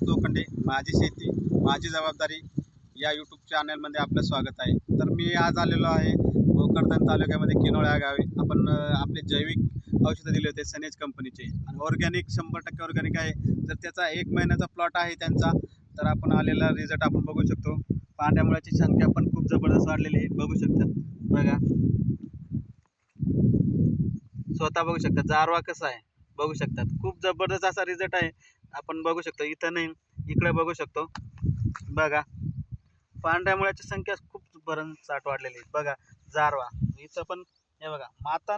भगीरथ लोखंडे माझी शेती माझी जबाबदारी या यूट्यूब चॅनलमध्ये आपलं स्वागत आहे. तर मी आज आलेलो आहे भोकरदन तालुक्यामध्ये किनोळ्या गावी. आपण आपले जैविक औषधं दिले होते सनेज कंपनीचे. आणि ऑर्गॅनिक शंभर टक्के ऑर्गॅनिक आहे. जर त्याचा एक महिन्याचा प्लॉट आहे त्यांचा तर आपण आलेला रिझल्ट आपण बघू शकतो. पांढऱ्या मुळाची संख्या पण खूप जबरदस्त वाढलेली आहे. बघू शकतात बघा. स्वतः बघू शकता. जारवा कसा आहे? बघू शकतात. खूप जबरदस्त असा रिझल्ट आहे. आपण बघू शकतो इथं नाही इकडे बघू शकतो. बघा पांढऱ्या मुळ्याची संख्या खूप भरमसाठ वाढलेली आहे. बघा जारवा. इथं पण हे बघा माता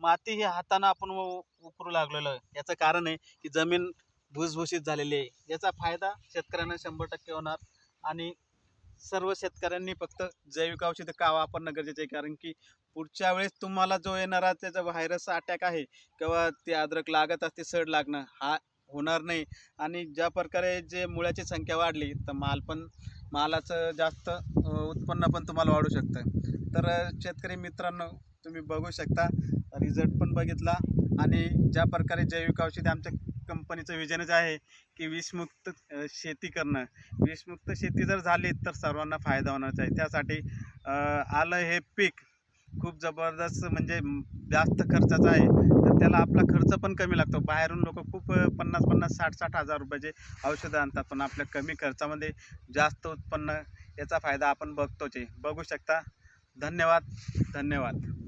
माती ही हातानं आपण उकरू लागलेलो आहे. याचं कारण आहे की जमीन भुसभुशीत झालेली आहे. याचा फायदा शेतकऱ्यांना शंभर टक्के होणार आणि सर्व शेतकऱ्यांनी फक्त जैविक औषधं का वापरणं गरजेचं आहे. कारण की पुढच्या वेळेस तुम्हाला जो येणारा त्याचा व्हायरस अटॅक आहे किंवा ते अद्रक लागत असते सड लागणं हा होणार नाही. आणि ज्या प्रकारे जे मुळ्याची संख्या वाढली तर माल पण मालाचं जास्त उत्पन्न पण तुम्हाला वाढू शकतं. तर शेतकरी मित्रांनो तुम्ही बघू शकता. रिझल्ट पण बघितला. आणि ज्या प्रकारे जैविक औषधे आमच्या कंपनीचं विजनच आहे की विषमुक्त शेती करणं. विषमुक्त शेती जर झाली तर सर्वांना फायदा होणारच आहे. त्यासाठी आलं हे पीक खूप जबरदस्त म्हणजे जास्त खर्चाचं आहे. तर त्याला आपला खर्च पण कमी लागतो. बाहेरून लोक खूप पन्नास पन्नास साठ साठ हजार रुपयाचे औषधं आणतात. पण आपल्या कमी खर्चामध्ये जास्त उत्पन्न याचा फायदा आपण बघतोच आहे. बघू शकता. धन्यवाद. धन्यवाद.